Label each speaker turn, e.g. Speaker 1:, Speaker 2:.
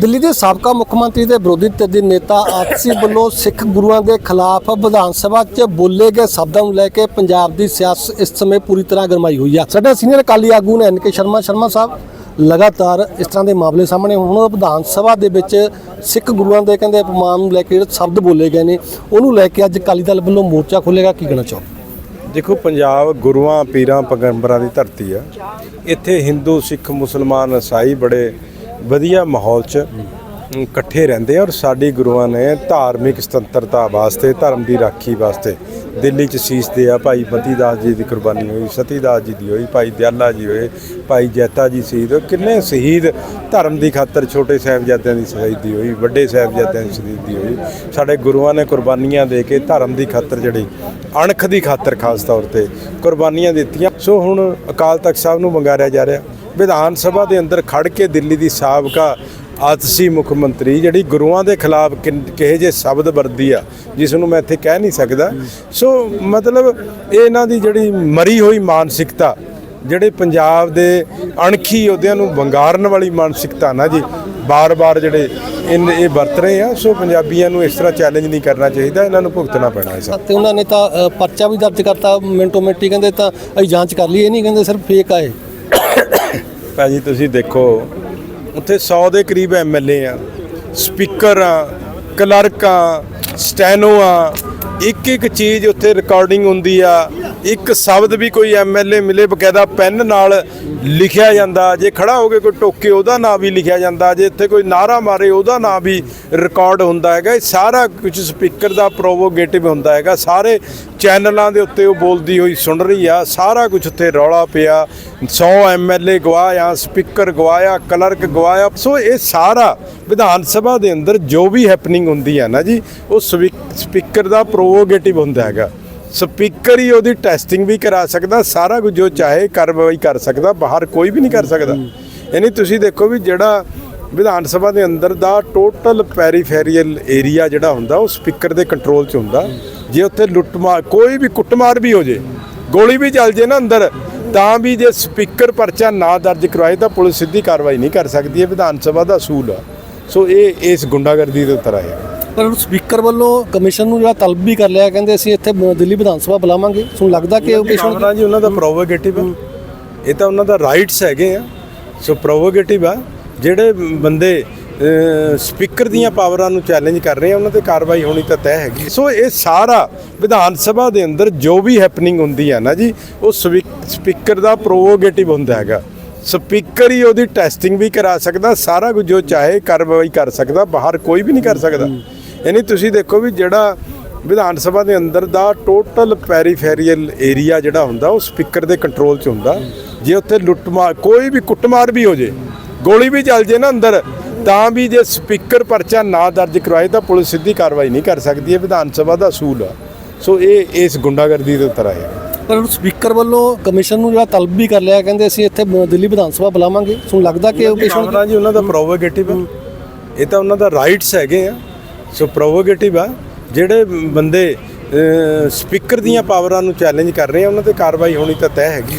Speaker 1: ਦਿੱਲੀ ਦੇ ਸਾਬਕਾ ਮੁੱਖ ਮੰਤਰੀ ਦੇ ਵਿਰੋਧੀ ਧਿਰ ਦੇ ਨੇਤਾ ਆਪਸੀ ਵੱਲੋਂ ਸਿੱਖ ਗੁਰੂਆਂ ਦੇ ਖਿਲਾਫ ਵਿਧਾਨ ਸਭਾ 'ਚ ਬੋਲੇ ਗਏ ਸ਼ਬਦਾਂ ਨੂੰ ਲੈ ਕੇ ਪੰਜਾਬ ਦੀ ਸਿਆਸਤ ਇਸ ਸਮੇਂ ਪੂਰੀ ਤਰ੍ਹਾਂ ਗਰਮਾਈ ਹੋਈ ਆ। ਸਾਡੇ ਸੀਨੀਅਰ ਅਕਾਲੀ ਆਗੂ ਨੇ ਐਨਕੇ ਸ਼ਰਮਾ ਸ਼ਰਮਾ ਸਾਹਿਬ, ਲਗਾਤਾਰ ਇਸ ਤਰ੍ਹਾਂ ਦੇ ਮਾਮਲੇ ਸਾਹਮਣੇ ਹੁਣ ਵਿਧਾਨ ਸਭਾ ਦੇ ਵਿੱਚ ਸਿੱਖ ਗੁਰੂਆਂ ਦੇ ਕਹਿੰਦੇ ਅਪਮਾਨ ਨੂੰ ਲੈ ਕੇ ਜਿਹੜੇ ਸ਼ਬਦ ਬੋਲੇ ਗਏ ਨੇ, ਉਹਨੂੰ ਲੈ ਕੇ ਅੱਜ ਅਕਾਲੀ ਦਲ ਵੱਲੋਂ ਮੋਰਚਾ ਖੋਲੇਗਾ ਕੀ ਕਹਿਣਾ ਚਾਹੋ
Speaker 2: ਦੇਖੋ, ਪੰਜਾਬ ਗੁਰੂਆਂ, ਪੀਰਾਂ, ਪੈਗੰਬਰਾਂ ਦੀ ਧਰਤੀ ਆ। ਇੱਥੇ ਹਿੰਦੂ, ਸਿੱਖ, ਮੁਸਲਮਾਨ ਈਸਾਈ ਬੜੇ ਵਧੀਆ ਮਾਹੌਲ 'ਚ ਇਕੱਠੇ ਰਹਿੰਦੇ ਔਰ ਸਾਡੀ ਗੁਰੂਆਂ ਨੇ ਧਾਰਮਿਕ ਸੁਤੰਤਰਤਾ ਵਾਸਤੇ, ਧਰਮ ਦੀ ਰਾਖੀ ਵਾਸਤੇ ਦਿੱਲੀ 'ਚ ਸੀਸ ਦੇ ਆ ਭਾਈ ਮਤੀ ਦਾਸ ਜੀ ਦੀ ਕੁਰਬਾਨੀ ਹੋਈ ਸਤੀ ਦਾਸ ਜੀ ਦੀ ਹੋਈ, ਭਾਈ ਦਿਆਲਾ ਜੀ ਹੋਏ, ਭਾਈ ਜੈਤਾ ਜੀ ਸ਼ਹੀਦ ਹੋਏ। ਕਿੰਨੇ ਸ਼ਹੀਦ ਧਰਮ ਦੀ ਖਾਤਰ ਛੋਟੇ ਸਾਹਿਬਜ਼ਾਦਿਆਂ ਦੀ ਸ਼ਹੀਦੀ ਹੋਈ, ਵੱਡੇ ਸਾਹਿਬਜ਼ਾਦਿਆਂ ਦੀ ਸ਼ਹੀਦੀ ਹੋਈ। ਸਾਡੇ ਗੁਰੂਆਂ ਨੇ ਕੁਰਬਾਨੀਆਂ ਦੇ ਕੇ ਧਰਮ ਦੀ ਖਾਤਰ ਜਿਹੜੀ ਅਣਖ ਦੀ ਖਾਤਰ ਖਾਸ ਤੌਰ ਤੇ ਕੁਰਬਾਨੀਆਂ ਦਿੱਤੀਆਂ। ਸੋ ਹੁਣ ਅਕਾਲ ਤਖਤ ਸਾਹਿਬ ਨੂੰ ਵੰਗਾਰਿਆ ਜਾ ਰਿਹਾ। ਵਿਧਾਨ ਸਭਾ ਦੇ ਅੰਦਰ ਖੜ ਕੇ ਦਿੱਲੀ ਦੀ ਸਾਬਕਾ ਆਤਸੀ ਮੁੱਖ ਮੰਤਰੀ ਜਿਹੜੀ ਗੁਰੂਆਂ ਦੇ ਖਿਲਾਫ ਕਿਨ- ਕਿਹੇ ਜੇ ਸ਼ਬਦ ਵਰਦੀ ਆ, ਜਿਸ ਨੂੰ ਮੈਂ ਇੱਥੇ ਕਹਿ ਨਹੀਂ ਸਕਦਾ। ਸੋ ਮਤਲਬ ਇਹਨਾਂ ਦੀ ਜਿਹੜੀ ਮਰੀ ਹੋਈ ਮਾਨਸਿਕਤਾ, ਜਿਹੜੇ ਪੰਜਾਬ ਦੇ ਅਣਖੀ ਯੋਧਿਆਂ ਨੂੰ ਵੰਗਾਰਨ ਵਾਲੀ ਮਾਨਸਿਕਤਾ ਨਾ ਜੀ, ਬਾਰ-ਬਾਰ ਜਿਹੜੇ ਇਨ, ਇਹ ਵਰਤ ਰਹੇ ਆ, ਸੋ ਪੰਜਾਬੀਆਂ ਨੂੰ ਇਸ ਤਰ੍ਹਾਂ ਚੈਲੰਜ ਨਹੀਂ ਕਰਨਾ ਚਾਹੀਦਾ, ਇਹਨਾਂ ਨੂੰ ਭੁਗਤਣਾ ਪੈਣਾ ਹੈ
Speaker 1: ਤੇ ਉਹਨਾਂ ਨੇ ਤਾਂ ਪਰਚਾ ਵੀ ਦਰਜ ਕਰਤਾ ਮਿੰਟੋ ਮਿੰਟੀ ਕਹਿੰਦੇ ਤਾਂ ਅਸੀਂ ਜਾਂਚ ਕਰ ਲਈ ਇਹ ਨਹੀਂ ਕਹਿੰਦੇ ਸਿਰਫ ਫੇਕ ਆ ਇਹ
Speaker 2: ਭਾਜੀ, ਤੁਸੀਂ ਦੇਖੋ, ਉੱਥੇ 100 ਦੇ ਕਰੀਬ ਐਮਐਲਏ ਆ, ਸਪੀਕਰ ਆ, ਕਲਰਕ ਆ, ਸਟੈਨੋ ਆ ਇੱਕ ਇੱਕ ਚੀਜ਼ ਉੱਥੇ ਰਿਕਾਰਡਿੰਗ ਹੁੰਦੀ ਆ। ਇੱਕ ਸ਼ਬਦ ਵੀ ਕੋਈ ਐਮਐਲਏ ਮਿਲੇ, ਬਕਾਇਦਾ ਪੈਨ ਨਾਲ ਲਿਖਿਆ ਜਾਂਦਾ। ਜੇ ਖੜਾ ਹੋ ਕੇ ਕੋਈ ਟੋਕੇ, ਉਹਦਾ ਨਾਂ ਵੀ ਲਿਖਿਆ ਜਾਂਦਾ। ਜੇ ਇੱਥੇ ਕੋਈ ਨਾਰਾ ਮਾਰੇ, ਉਹਦਾ ਨਾਂ ਵੀ ਰਿਕਾਰਡ ਹੁੰਦਾ ਹੈਗਾ। ਇਹ ਸਾਰਾ ਕੁਝ ਸਪੀਕਰ ਦਾ ਪ੍ਰੋਵੋਗੇਟਿਵ ਹੁੰਦਾ ਹੈਗਾ। ਸਾਰੇ ਚੈਨਲਾਂ ਦੇ ਉੱਤੇ ਉਹ ਬੋਲਦੀ ਹੋਈ ਸੁਣ ਰਹੀ ਆ। ਸਾਰਾ ਕੁਝ ਉੱਥੇ ਰੌਲਾ ਪਿਆ। 100 ਐਮਐਲਏ ਗਵਾਇਆ, ਸਪੀਕਰ ਗਵਾਇਆ, ਕਲਰਕ ਗਵਾਇਆ। ਸੋ ਇਹ ਸਾਰਾ ਵਿਧਾਨ ਸਭਾ ਦੇ ਅੰਦਰ ਜੋ ਵੀ ਹੈਪਨਿੰਗ ਹੁੰਦੀ ਆ ਨਾ ਜੀ, ਉਹ ਸਪੀਕਰ ਦਾ ਪ੍ਰੋ ਪ੍ਰੋਵੋਗੇਟਿਵ ਹੁੰਦਾ ਹੈਗਾ। ਸਪੀਕਰ ਹੀ ਉਹਦੀ ਟੈਸਟਿੰਗ ਵੀ ਕਰਾ ਸਕਦਾ ਸਾਰਾ ਕੁਝ ਜੋ ਚਾਹੇ ਕਾਰਵਾਈ ਕਰ ਸਕਦਾ ਬਾਹਰ ਕੋਈ ਵੀ ਨਹੀਂ ਕਰ ਸਕਦਾ। ਯਾਨੀ ਤੁਸੀਂ ਦੇਖੋ ਵੀ ਜਿਹੜਾ ਵਿਧਾਨ ਸਭਾ ਦੇ ਅੰਦਰ ਦਾ ਟੋਟਲ ਪੈਰੀਫੇਰੀਅਲ ਏਰੀਆ ਜਿਹੜਾ ਹੁੰਦਾ ਉਹ ਸਪੀਕਰ ਦੇ ਕੰਟਰੋਲ 'ਚ ਹੁੰਦਾ। ਜੇ ਉੱਥੇ ਲੁੱਟਮਾਰ ਕੋਈ ਵੀ ਕੁੱਟਮਾਰ ਵੀ ਹੋ ਜੇ ਗੋਲੀ ਵੀ ਚੱਲ ਜੇ ਨਾ ਅੰਦਰ ਤਾਂ ਵੀ ਜੇ ਸਪੀਕਰ ਪਰਚਾ ਨਾ ਦਰਜ ਕਰਵਾਏ ਤਾਂ ਪੁਲਿਸ ਸਿੱਧੀ ਕਾਰਵਾਈ ਨਹੀਂ ਕਰ ਸਕਦੀ। ਇਹ ਵਿਧਾਨ ਸਭਾ ਦਾ ਅਸੂਲ ਆ। ਸੋ ਇਹ ਇਸ ਗੁੰਡਾਗਰਦੀ ਦੇ ਉੱਤਰ ਆਇਆ
Speaker 1: ਪਰ ਸਪੀਕਰ ਵੱਲੋਂ ਕਮਿਸ਼ਨ ਨੂੰ ਜਿਹੜਾ ਤਲਬ ਵੀ ਕਰ ਲਿਆ ਕਹਿੰਦੇ ਅਸੀਂ ਇੱਥੇ ਦਿੱਲੀ ਵਿਧਾਨ ਸਭਾ ਬੁਲਾਵਾਂਗੇ। ਤੁਹਾਨੂੰ ਲੱਗਦਾ ਕਿ ਉਹ
Speaker 2: ਭਾਵਨਾ ਜੀ ਉਹਨਾਂ ਦਾ ਪ੍ਰੋਵੋਗੇਟਿਵ ਹੈ ਇਹ ਤਾਂ ਉਹਨਾਂ ਦਾ ਰਾਈਟਸ ਹੈਗੇ ਆ। ਸੋ ਪ੍ਰੋਵੋਗੇਟਿਵ ਆ। ਜਿਹੜੇ ਬੰਦੇ ਸਪੀਕਰ ਦੀਆਂ ਪਾਵਰਾਂ ਨੂੰ ਚੈਲੰਜ ਕਰ ਰਹੇ ਆ ਉਹਨਾਂ ਤੇ ਕਾਰਵਾਈ ਹੋਣੀ ਤਾਂ ਤੈਅ ਹੈਗੀ ਸੋ ਇਹ ਸਾਰਾ ਵਿਧਾਨ ਸਭਾ ਦੇ ਅੰਦਰ ਜੋ ਵੀ ਹੈਪਨਿੰਗ ਹੁੰਦੀ ਆ ਨਾ ਜੀ ਉਹ ਸਪੀਕਰ ਦਾ ਪ੍ਰੋਵੋਗੇਟਿਵ ਹੁੰਦਾ ਹੈਗਾ। ਸਪੀਕਰ ਹੀ ਉਹਦੀ ਟੈਸਟਿੰਗ ਵੀ ਕਰਾ ਸਕਦਾ ਸਾਰਾ ਕੁਝ ਜੋ ਚਾਹੇ ਕਾਰਵਾਈ ਕਰ ਸਕਦਾ ਬਾਹਰ ਕੋਈ ਵੀ ਨਹੀਂ ਕਰ ਸਕਦਾ। ਯਾਨੀ ਤੁਸੀਂ ਦੇਖੋ ਵੀ ਜਿਹੜਾ ਵਿਧਾਨ ਸਭਾ ਦੇ ਅੰਦਰ ਦਾ ਟੋਟਲ ਪੈਰੀਫੇਰੀਅਲ ਏਰੀਆ ਜਿਹੜਾ ਹੁੰਦਾ ਉਹ ਸਪੀਕਰ ਦੇ ਕੰਟਰੋਲ 'ਚ ਹੁੰਦਾ। ਜੇ ਉੱਥੇ ਲੁੱਟਮਾਰ ਕੋਈ ਵੀ ਕੁੱਟਮਾਰ ਵੀ ਹੋ ਜੇ ਗੋਲੀ ਵੀ ਚੱਲ ਜੇ ਨਾ ਅੰਦਰ ਤਾਂ ਵੀ ਜੇ ਸਪੀਕਰ ਪਰਚਾ ਨਾ ਦਰਜ ਕਰਵਾਏ ਤਾਂ ਪੁਲਿਸ ਸਿੱਧੀ ਕਾਰਵਾਈ ਨਹੀਂ ਕਰ ਸਕਦੀ। ਇਹ ਵਿਧਾਨ ਸਭਾ ਦਾ ਅਸੂਲ ਆ। ਸੋ ਇਹ ਇਸ ਗੁੰਡਾਗਰਦੀ ਦੇ ਉੱਤਰ ਆਇਆ
Speaker 1: ਪਰ ਸਪੀਕਰ ਵੱਲੋਂ ਕਮਿਸ਼ਨ ਨੂੰ ਜਿਹੜਾ ਤਲਬ ਵੀ ਕਰ ਲਿਆ ਕਹਿੰਦੇ ਅਸੀਂ ਇੱਥੇ ਦਿੱਲੀ ਵਿਧਾਨ ਸਭਾ ਬੁਲਾਵਾਂਗੇ। ਤੁਹਾਨੂੰ ਲੱਗਦਾ ਕਿ ਉਹ
Speaker 2: ਭਾਵਨਾ ਜੀ ਉਹਨਾਂ ਦਾ ਪ੍ਰੋਵੋਗੇਟਿਵ ਇਹ ਤਾਂ ਉਹਨਾਂ ਦਾ ਰਾਈਟਸ ਹੈਗੇ ਆ। ਸੋ ਪ੍ਰੋਵੋਗੇਟਿਵ ਆ। ਜਿਹੜੇ ਬੰਦੇ ਸਪੀਕਰ ਦੀਆਂ ਪਾਵਰਾਂ ਨੂੰ ਚੈਲੰਜ ਕਰ ਰਹੇ ਆ, ਉਹਨਾਂ ਤੇ ਕਾਰਵਾਈ ਹੋਣੀ ਤਾਂ ਤੈਅ ਹੈਗੀ।